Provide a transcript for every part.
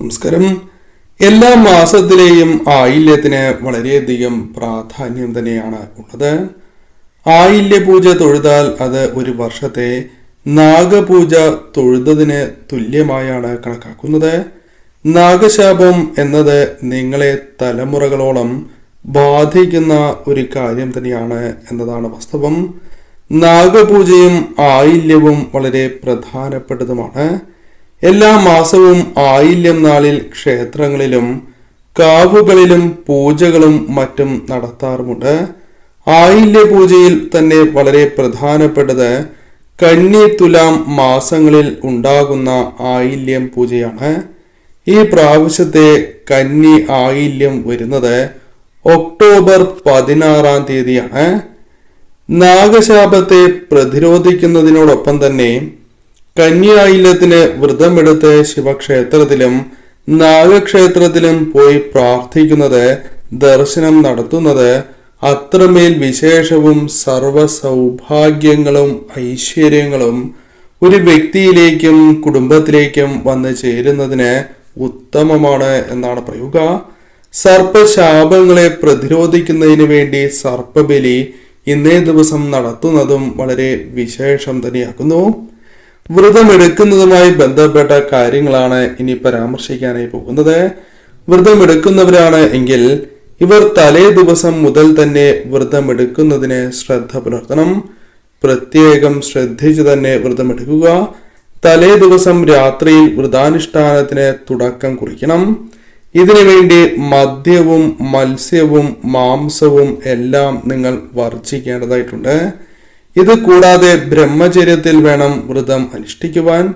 നമസ്കാരം. എല്ലാ മാസത്തിലെയും ആയില്യത്തിന് വളരെയധികം പ്രാധാന്യം തന്നെയാണ് ഉള്ളത്. ആയില്യ പൂജ തൊഴുതാൽ അത് ഒരു വർഷത്തെ നാഗപൂജ തൊഴുതതിന് തുല്യമായാണ് കണക്കാക്കുന്നത്. നാഗശാപം എന്നത് നിങ്ങളെ തലമുറകളോളം ബാധിക്കുന്ന ഒരു കാര്യം തന്നെയാണ് എന്നതാണ് വാസ്തവം. നാഗപൂജയും ആയില്യവും വളരെ പ്രധാനപ്പെട്ടതുമാണ്. എല്ലാ മാസവും ആയില്യം നാളിൽ ക്ഷേത്രങ്ങളിലും കാവുകളിലും പൂജകളും മറ്റും നടത്താറുമുണ്ട്. ആയില്യ പൂജയിൽ തന്നെ വളരെ പ്രധാനപ്പെട്ടത് കന്നി തുലാം മാസങ്ങളിൽ ഉണ്ടാകുന്ന ആയില്യം പൂജയാണ്. ഈ പ്രാവശ്യത്തെ കന്നി ആയില്യം വരുന്നത് ഒക്ടോബർ പതിനാറാം തീയതിയാണ്. നാഗശാപത്തെ പ്രതിരോധിക്കുന്നതിനോടൊപ്പം തന്നെ കന്യായില്യത്തിന് വ്രതമെടുത്ത് ശിവക്ഷേത്രത്തിലും നാഗക്ഷേത്രത്തിലും പോയി പ്രാർത്ഥിക്കുന്നത് ദർശനം നടത്തുന്നത് അത്രമേൽ വിശേഷവും സർവ സൗഭാഗ്യങ്ങളും ഐശ്വര്യങ്ങളും ഒരു വ്യക്തിയിലേക്കും കുടുംബത്തിലേക്കും വന്നു ചേരുന്നതിന് ഉത്തമമാണ് എന്നാണ് പറയുക. സർപ്പശാപങ്ങളെ പ്രതിരോധിക്കുന്നതിന് വേണ്ടി സർപ്പബലി ഇന്നേ ദിവസം നടത്തുന്നതും വളരെ വിശേഷം തന്നെയാക്കുന്നു. വ്രതമെടുക്കുന്നതുമായി ബന്ധപ്പെട്ട കാര്യങ്ങളാണ് ഇനി പരാമർശിക്കാനായി പോകുന്നത്. വ്രതമെടുക്കുന്നവരാണ് എങ്കിൽ ഇവർ തലേ ദിവസം മുതൽ തന്നെ വ്രതമെടുക്കുന്നതിന് ശ്രദ്ധ പുലർത്തണം. പ്രത്യേകം ശ്രദ്ധിച്ചു തന്നെ വ്രതമെടുക്കുക. തലേ ദിവസം രാത്രിയിൽ വ്രതാനുഷ്ഠാനത്തിന് തുടക്കം കുറിക്കണം. ഇതിനു വേണ്ടി മദ്യവും മത്സ്യവും മാംസവും എല്ലാം നിങ്ങൾ വർജിക്കേണ്ടതായിട്ടുണ്ട്. ഇത് കൂടാതെ ബ്രഹ്മചര്യത്തിൽ വേണം വ്രതം അനുഷ്ഠിക്കുവാൻ.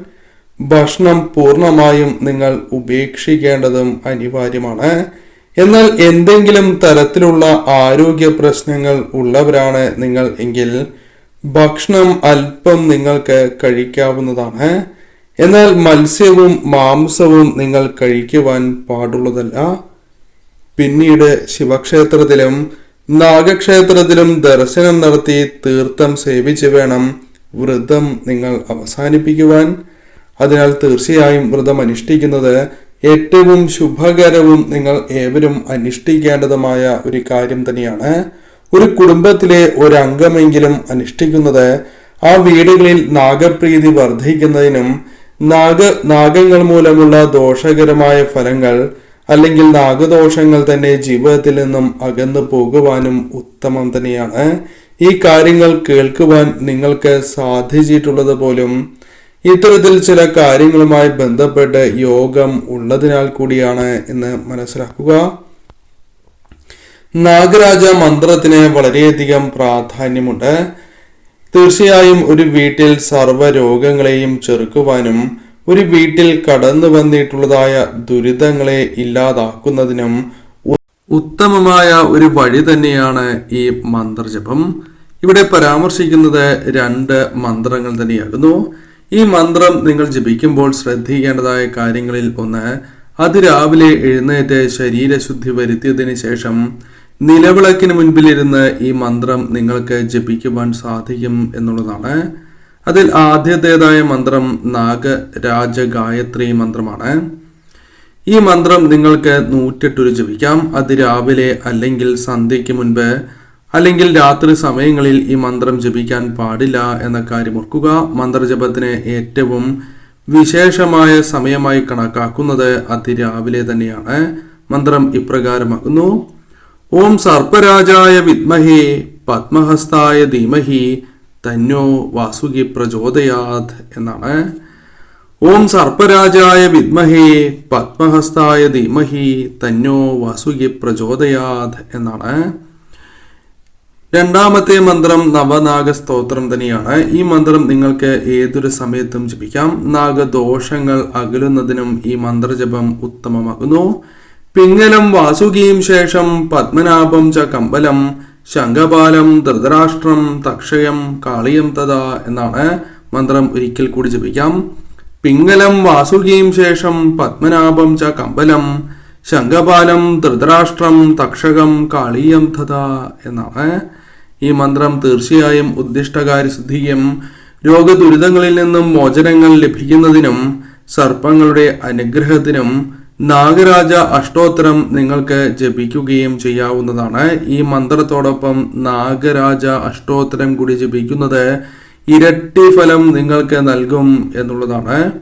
ഭക്ഷണം പൂർണമായും നിങ്ങൾ ഉപേക്ഷിക്കേണ്ടതും അനിവാര്യമാണ്. എന്നാൽ എന്തെങ്കിലും തരത്തിലുള്ള ആരോഗ്യ പ്രശ്നങ്ങൾ ഉള്ളവരാണ് നിങ്ങൾ എങ്കിൽ ഭക്ഷണം അല്പം നിങ്ങൾക്ക് കഴിക്കാവുന്നതാണ്. എന്നാൽ മത്സ്യവും മാംസവും നിങ്ങൾ കഴിക്കുവാൻ പാടുള്ളതല്ല. പിന്നീട് ശിവക്ഷേത്രത്തിലും നാഗക്ഷേത്രത്തിലും ദർശനം നടത്തി തീർത്ഥം സേവിച്ച് വേണം വ്രതം നിങ്ങൾ അവസാനിപ്പിക്കുവാൻ. അതിനാൽ തീർച്ചയായും വ്രതം അനുഷ്ഠിക്കുന്നത് ഏറ്റവും ശുഭകരവും നിങ്ങൾ ഏവരും അനുഷ്ഠിക്കേണ്ടതുമായ ഒരു കാര്യം തന്നെയാണ്. ഒരു കുടുംബത്തിലെ ഒരംഗമെങ്കിലും അനുഷ്ഠിക്കുന്നത് ആ വീടുകളിൽ നാഗപ്രീതി വർദ്ധിക്കുന്നതിനും നാഗ നാഗങ്ങൾ മൂലമുള്ള ദോഷകരമായ ഫലങ്ങൾ അല്ലെങ്കിൽ നാഗദോഷങ്ങൾ തന്നെ ജീവിതത്തിൽ നിന്നും അകന്നു പോകുവാനും ഉത്തമം തന്നെയാണ്. ഈ കാര്യങ്ങൾ കേൾക്കുവാൻ നിങ്ങൾക്ക് സാധിച്ചിട്ടുള്ളത് പോലും ഇത്തരത്തിൽ ചില കാര്യങ്ങളുമായി ബന്ധപ്പെട്ട് യോഗം ഉള്ളതിനാൽ കൂടിയാണ് എന്ന് മനസ്സിലാക്കുക. നാഗരാജ മന്ത്രത്തിന് വളരെയധികം പ്രാധാന്യമുണ്ട്. തീർച്ചയായും ഒരു വീട്ടിൽ സർവ രോഗങ്ങളെയും ചെറുക്കുവാനും ഒരു വീട്ടിൽ കടന്നു വന്നിട്ടുള്ളതായ ദുരിതങ്ങളെ ഇല്ലാതാക്കുന്നതിനും ഉത്തമമായ ഒരു വഴി തന്നെയാണ് ഈ മന്ത്രജപം. ഇവിടെ പരാമർശിക്കുന്നത് രണ്ട് മന്ത്രങ്ങൾ തന്നെയാകുന്നു. ഈ മന്ത്രം നിങ്ങൾ ജപിക്കുമ്പോൾ ശ്രദ്ധിക്കേണ്ടതായ കാര്യങ്ങളിൽ ഒന്ന് അതിരാവിലെ എഴുന്നേറ്റ് ശരീരശുദ്ധി വരുത്തിയതിനു ശേഷം നിലവിളക്കിന് മുൻപിലിരുന്ന് ഈ മന്ത്രം നിങ്ങൾക്ക് ജപിക്കുവാൻ സാധിക്കും എന്നുള്ളതാണ്. അതിൽ ആദ്യത്തേതായ മന്ത്രം നാഗരാജ ഗായത്രി മന്ത്രമാണ്. ഈ മന്ത്രം നിങ്ങൾക്ക് നൂറ്റെട്ടൊരു ജപിക്കാം. അത് രാവിലെ അല്ലെങ്കിൽ സന്ധ്യയ്ക്ക് മുൻപ് അല്ലെങ്കിൽ രാത്രി സമയങ്ങളിൽ ഈ മന്ത്രം ജപിക്കാൻ പാടില്ല എന്ന കാര്യം ഓർക്കുക. മന്ത്രജപത്തിന് ഏറ്റവും വിശേഷമായ സമയമായി കണക്കാക്കുന്നത് അതിരാവിലെ തന്നെയാണ്. മന്ത്രം ഇപ്രകാരമാകുന്നു. ഓം സർപ്പരാജായ വിദ്മഹേ പത്മഹസ്തായ ധീമഹി തന്നോ വാസുകി പ്രചോദയാത് എന്നാണ്. ഓം സർപ്പരാജായ വിദ്മഹേ പത്മഹസ്തായ ധീമഹി തന്നോ വാസുകി പ്രചോദയാത് എന്നാണ്. രണ്ടാമത്തെ മന്ത്രം നവനാഗ സ്തോത്രം തന്നെയാണ്. ഈ മന്ത്രം നിങ്ങൾക്ക് ഏതൊരു സമയത്തും ജപിക്കാം. നാഗദോഷങ്ങൾ അകലുന്നതിനും ഈ മന്ത്രജപം ഉത്തമമാകുന്നു. പിങ്ങലം വാസുകിയും ശേഷം പത്മനാഭം ച കമ്പലം ശംഖപാലം ധൃതരാഷ്ട്രം തക്ഷയം കാളിയം തഥാ എന്നാണ് മന്ത്രം ഒരിക്കൽ കൂടി ജപിക്കാം. പിംഗലം വാസുകിയും ശേഷം പത്മനാഭം ച കമ്പലം ശംഖപാലം ധൃതരാഷ്ട്രം തക്ഷകം കാളിയം തഥ എന്നാണ്. ഈ മന്ത്രം തീർച്ചയായും ഉദ്ദിഷ്ടകാര്യ ശുദ്ധിയും രോഗദുരിതങ്ങളിൽ നിന്നും മോചനങ്ങൾ ലഭിക്കുന്നതിനും സർപ്പങ്ങളുടെ അനുഗ്രഹത്തിനും നാഗരാജ അഷ്ടോത്തരം നിങ്ങൾക്ക് ജപിക്കുകയും ചെയ്യാവുന്നതാണ്. ഈ മന്ത്രത്തോടൊപ്പം നാഗരാജ അഷ്ടോത്തരം കൂടി ജപിക്കുന്നത് ഇരട്ടി ഫലം നിങ്ങൾക്ക് നൽകും എന്നുള്ളതാണ്.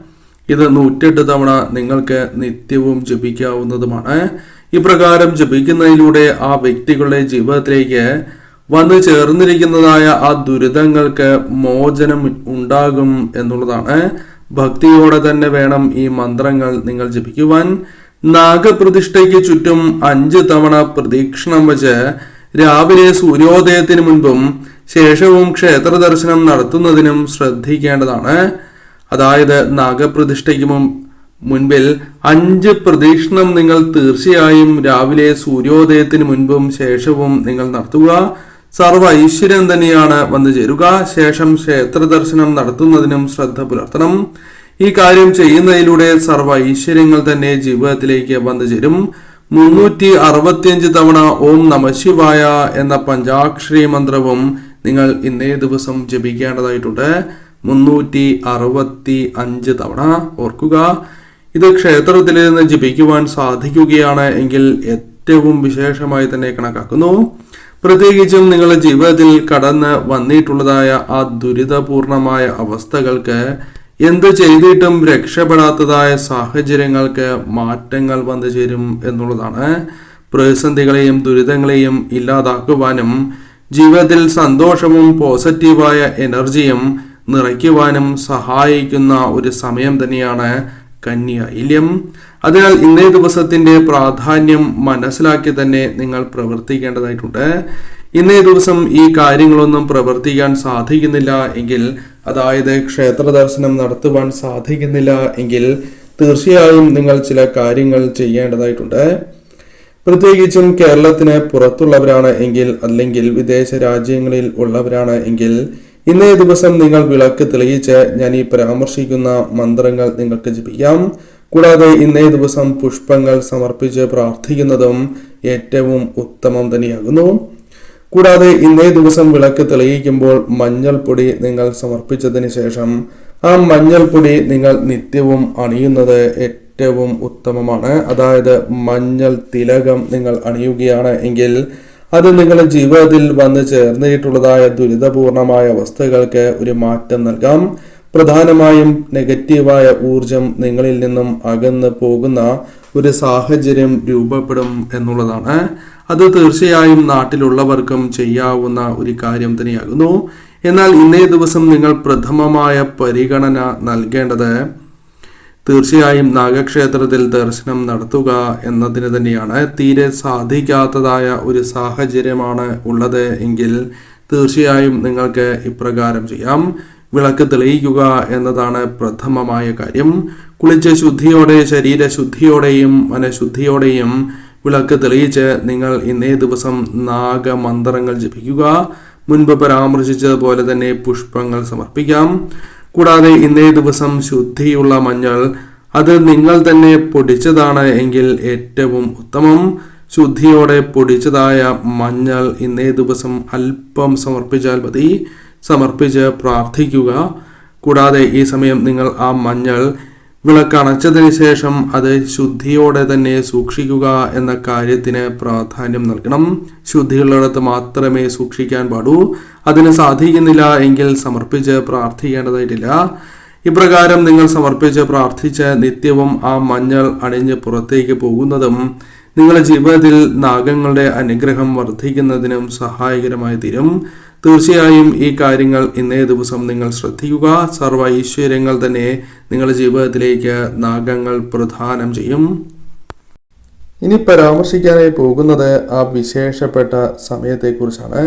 ഇത് നൂറ്റെട്ട് തവണ നിങ്ങൾക്ക് നിത്യവും ജപിക്കാവുന്നതുമാണ്. ഇപ്രകാരം ജപിക്കുന്നതിലൂടെ ആ വ്യക്തികളുടെ ജീവിതത്തിലേക്ക് വന്നു ചേർന്നിരിക്കുന്നതായ ആ ദുരിതങ്ങൾക്ക് മോചനം ഉണ്ടാകും എന്നുള്ളതാണ്. ഭക്തിയോടെ തന്നെ വേണം ഈ മന്ത്രങ്ങൾ നിങ്ങൾ ജപിക്കുവാൻ. നാഗപ്രതിഷ്ഠയ്ക്ക് ചുറ്റും അഞ്ച് തവണ പ്രദീക്ഷണം വച്ച് രാവിലെ സൂര്യോദയത്തിന് മുൻപും ശേഷവും ക്ഷേത്ര ദർശനം നടത്തുന്നതിനും ശ്രദ്ധിക്കേണ്ടതാണ്. അതായത് നാഗപ്രതിഷ്ഠയ്ക്ക് മുൻപിൽ അഞ്ച് പ്രദീക്ഷണം നിങ്ങൾ തീർച്ചയായും രാവിലെ സൂര്യോദയത്തിന് മുൻപും ശേഷവും നിങ്ങൾ നടത്തുക. സർവ ഐശ്വര്യം തന്നെയാണ് വന്നു ചേരുക. ശേഷം ക്ഷേത്ര ദർശനം നടത്തുന്നതിനും ശ്രദ്ധ പുലർത്തണം. ഈ കാര്യം ചെയ്യുന്നതിലൂടെ സർവ ഐശ്വര്യങ്ങൾ തന്നെ ജീവിതത്തിലേക്ക് വന്നു ചേരും. മുന്നൂറ്റി അറുപത്തിയഞ്ച് തവണ ഓം നമശിവായ എന്ന പഞ്ചാക്ഷരി മന്ത്രവും നിങ്ങൾ ഇന്നേ ദിവസം ജപിക്കേണ്ടതായിട്ടുണ്ട്. മുന്നൂറ്റി അറുപത്തി അഞ്ച് തവണ. ഓർക്കുക ഇത് ക്ഷേത്രത്തിൽ നിന്ന് ജപിക്കുവാൻ സാധിക്കുകയാണ് എങ്കിൽ ഏറ്റവും വിശേഷമായി തന്നെ കണക്കാക്കുന്നു. പ്രത്യേകിച്ചും നിങ്ങളുടെ ജീവിതത്തിൽ കടന്ന് വന്നിട്ടുള്ളതായ ആ ദുരിതപൂർണമായ അവസ്ഥകൾക്ക് എന്ത് ചെയ്തിട്ടും രക്ഷപ്പെടാത്തതായ സാഹചര്യങ്ങൾക്ക് മാറ്റങ്ങൾ വന്നു ചേരും എന്നുള്ളതാണ്. പ്രതിസന്ധികളെയും ദുരിതങ്ങളെയും ഇല്ലാതാക്കുവാനും ജീവിതത്തിൽ സന്തോഷവും പോസിറ്റീവായ എനർജിയും നിറയ്ക്കുവാനും സഹായിക്കുന്ന ഒരു സമയം തന്നെയാണ് കന്യായില്യം അതിനാൽ ഇന്നേ ദിവസത്തിന്റെ പ്രാധാന്യം മനസ്സിലാക്കി തന്നെ നിങ്ങൾ പ്രവർത്തിക്കേണ്ടതായിട്ടുണ്ട്. ഇന്നേ ദിവസം ഈ കാര്യങ്ങളൊന്നും പ്രവർത്തിക്കാൻ സാധിക്കുന്നില്ല എങ്കിൽ അതായത് ക്ഷേത്ര ദർശനം നടത്തുവാൻ സാധിക്കുന്നില്ല എങ്കിൽ തീർച്ചയായും നിങ്ങൾ ചില കാര്യങ്ങൾ ചെയ്യേണ്ടതായിട്ടുണ്ട്. പ്രത്യേകിച്ചും കേരളത്തിന് പുറത്തുള്ളവരാണ് എങ്കിൽ അല്ലെങ്കിൽ വിദേശ രാജ്യങ്ങളിൽ ഉള്ളവരാണ് എങ്കിൽ ഇന്നേ ദിവസം നിങ്ങൾ വിളക്ക് തെളിയിച്ച് ഞാൻ ഈ പരാമർശിക്കുന്ന മന്ത്രങ്ങൾ നിങ്ങൾക്ക് ജപിക്കാം. കൂടാതെ ഇന്നേ ദിവസം പുഷ്പങ്ങൾ സമർപ്പിച്ച് പ്രാർത്ഥിക്കുന്നതും ഏറ്റവും ഉത്തമം തന്നെയാകുന്നു. കൂടാതെ ഇന്നേ ദിവസം വിളക്ക് തെളിയിക്കുമ്പോൾ മഞ്ഞൾപ്പൊടി നിങ്ങൾ സമർപ്പിച്ചതിന് ശേഷം ആ മഞ്ഞൾപ്പൊടി നിങ്ങൾ നിത്യവും അണിയുന്നത് ഏറ്റവും ഉത്തമമാണ്. അതായത് മഞ്ഞൾ തിലകം നിങ്ങൾ അണിയുകയാണ് എങ്കിൽ അത് നിങ്ങളുടെ ജീവിതത്തിൽ വന്നു ചേർന്നിട്ടുള്ളതായ ദുരിതപൂർണമായ അവസ്ഥകൾക്ക് ഒരു മാറ്റം നൽകാം. പ്രധാനമായും നെഗറ്റീവായ ഊർജം നിങ്ങളിൽ നിന്നും അകന്ന് പോകുന്ന ഒരു സാഹചര്യം രൂപപ്പെടും എന്നുള്ളതാണ്. അത് തീർച്ചയായും നാട്ടിലുള്ളവർക്കും ചെയ്യാവുന്ന ഒരു കാര്യം തന്നെയാകുന്നു. എന്നാൽ ഇന്നേ ദിവസം നിങ്ങൾ പ്രഥമമായ പരിഗണന നൽകേണ്ടത് തീർച്ചയായും നാഗക്ഷേത്രത്തിൽ ദർശനം നടത്തുക എന്നതിന് തന്നെയാണ്. തീരെ സാധിക്കാത്തതായ ഒരു സാഹചര്യമാണ് ഉള്ളത് എങ്കിൽ തീർച്ചയായും നിങ്ങൾക്ക് ഇപ്രകാരം ചെയ്യാം. വിളക്ക് തെളിയിക്കുക എന്നതാണ് പ്രഥമമായ കാര്യം. കുളിച്ച് ശുദ്ധിയോടെ ശരീരശുദ്ധിയോടെയും മനഃശുദ്ധിയോടെയും വിളക്ക് തെളിയിച്ച് നിങ്ങൾ ഇന്നേ ദിവസം നാഗമന്ത്രങ്ങൾ ജപിക്കുക. മുൻപ് പരാമർശിച്ചതുപോലെ തന്നെ പുഷ്പങ്ങൾ സമർപ്പിക്കാം. കൂടാതെ ഇന്നേ ദിവസം ശുദ്ധിയുള്ള മഞ്ഞൾ അത് നിങ്ങൾ തന്നെ പൊടിച്ചതാണ് എങ്കിൽ ഏറ്റവും ഉത്തമം. ശുദ്ധിയോടെ പൊടിച്ചതായ മഞ്ഞൾ ഇന്നേ ദിവസം അല്പം സമർപ്പിച്ചാൽ മതി. സമർപ്പിച്ച് പ്രാർത്ഥിക്കുക. കൂടാതെ ഈ സമയം നിങ്ങൾ ആ മഞ്ഞൾ വിളക്കണച്ചതിന് ശേഷം അത് ശുദ്ധിയോടെ തന്നെ സൂക്ഷിക്കുക എന്ന കാര്യത്തിന് പ്രാധാന്യം നൽകണം. ശുദ്ധിയുള്ളിടത്ത് മാത്രമേ സൂക്ഷിക്കാൻ പാടൂ. അതിന് സാധിക്കുന്നില്ല എങ്കിൽ സമർപ്പിച്ച് പ്രാർത്ഥിക്കേണ്ടതായിട്ടില്ല. ഇപ്രകാരം നിങ്ങൾ സമർപ്പിച്ച് പ്രാർത്ഥിച്ച് നിത്യവും ആ മഞ്ഞൾ അണിഞ്ഞ് പുറത്തേക്ക് പോകുന്നതും നിങ്ങളുടെ ജീവിതത്തിൽ നാഗങ്ങളുടെ അനുഗ്രഹം വർദ്ധിക്കുന്നതിനും സഹായകരമായി തീരും. തീർച്ചയായും ഈ കാര്യങ്ങൾ ഇന്നേ ദിവസം നിങ്ങൾ ശ്രദ്ധിക്കുക. സർവ ഐശ്വര്യങ്ങൾ തന്നെ നിങ്ങളുടെ ജീവിതത്തിലേക്ക് നാഗങ്ങൾ പ്രധാനം ചെയ്യും. ഇനി പരാമർശിക്കാനായി പോകുന്നത് ആ വിശേഷപ്പെട്ട സമയത്തെക്കുറിച്ചാണ്.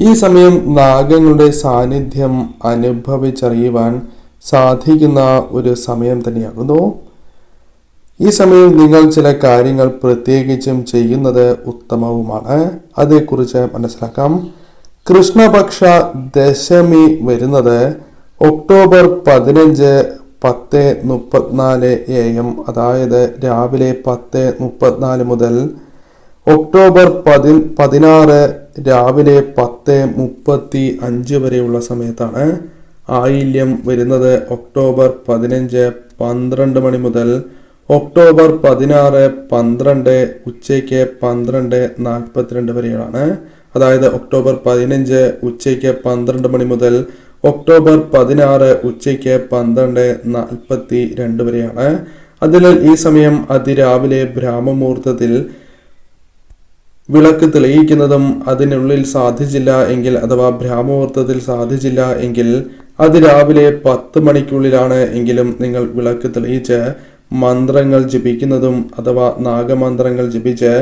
ഈ സമയം നാഗങ്ങളുടെ സാന്നിധ്യം അനുഭവിച്ചറിയുവാൻ സാധിക്കുന്ന ഒരു സമയം തന്നെയാകുന്നു. ഈ സമയം നിങ്ങൾ ചില കാര്യങ്ങൾ പ്രത്യേകിച്ചും ചെയ്യുന്നത് ഉത്തമവുമാണ്. അതേക്കുറിച്ച് മനസ്സിലാക്കാം. കൃഷ്ണപക്ഷ ദശമി വരുന്നത് ഒക്ടോബർ പതിനഞ്ച് പത്ത് മുപ്പത്തിനാല് എ എം അതായത് രാവിലെ പത്ത് മുപ്പത്തിനാല് മുതൽ ഒക്ടോബർ പതി പതിനാറ് രാവിലെ പത്ത് മുപ്പത്തി അഞ്ച് വരെയുള്ള സമയത്താണ് ആയില്യം വരുന്നത്. ഒക്ടോബർ പതിനഞ്ച് പന്ത്രണ്ട് മണി മുതൽ ഒക്ടോബർ പതിനാറ് പന്ത്രണ്ട് ഉച്ചയ്ക്ക് പന്ത്രണ്ട് നാൽപ്പത്തിരണ്ട് വരെയാണ് അതായത് ഒക്ടോബർ പതിനഞ്ച് ഉച്ചയ്ക്ക് പന്ത്രണ്ട് മണി മുതൽ ഒക്ടോബർ പതിനാറ് ഉച്ചയ്ക്ക് പന്ത്രണ്ട് നാൽപ്പത്തി രണ്ട് വരെയാണ്. അതിൽ ഈ സമയം അതിരാവിലെ ബ്രാഹ്മമുഹൂർത്തത്തിൽ വിളക്ക് തെളിയിക്കുന്നതും അതിനുള്ളിൽ സാധിച്ചില്ല എങ്കിൽ അഥവാ ബ്രാഹ്മമുഹൂർത്തത്തിൽ സാധിച്ചില്ല എങ്കിൽ അത് രാവിലെ പത്ത് മണിക്കുള്ളിലാണ് എങ്കിലും നിങ്ങൾ വിളക്ക് തെളിയിച്ച് മന്ത്രങ്ങൾ ജപിക്കുന്നതും അഥവാ നാഗമന്ത്രങ്ങൾ ജപിച്ച്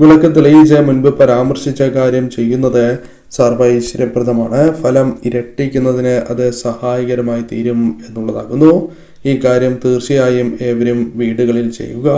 വിളക്ക് തെളിയിച്ച് മുൻപ് പരാമർശിച്ച കാര്യം ചെയ്യുന്നത് സർവ ഐശ്വര്യപ്രദമാണ് ഫലം ഇരട്ടിക്കുന്നതിന് അത് സഹായകരമായി തീരും എന്നുള്ളതാകുന്നു. ഈ കാര്യം തീർച്ചയായും ഏവരും വീടുകളിൽ ചെയ്യുക.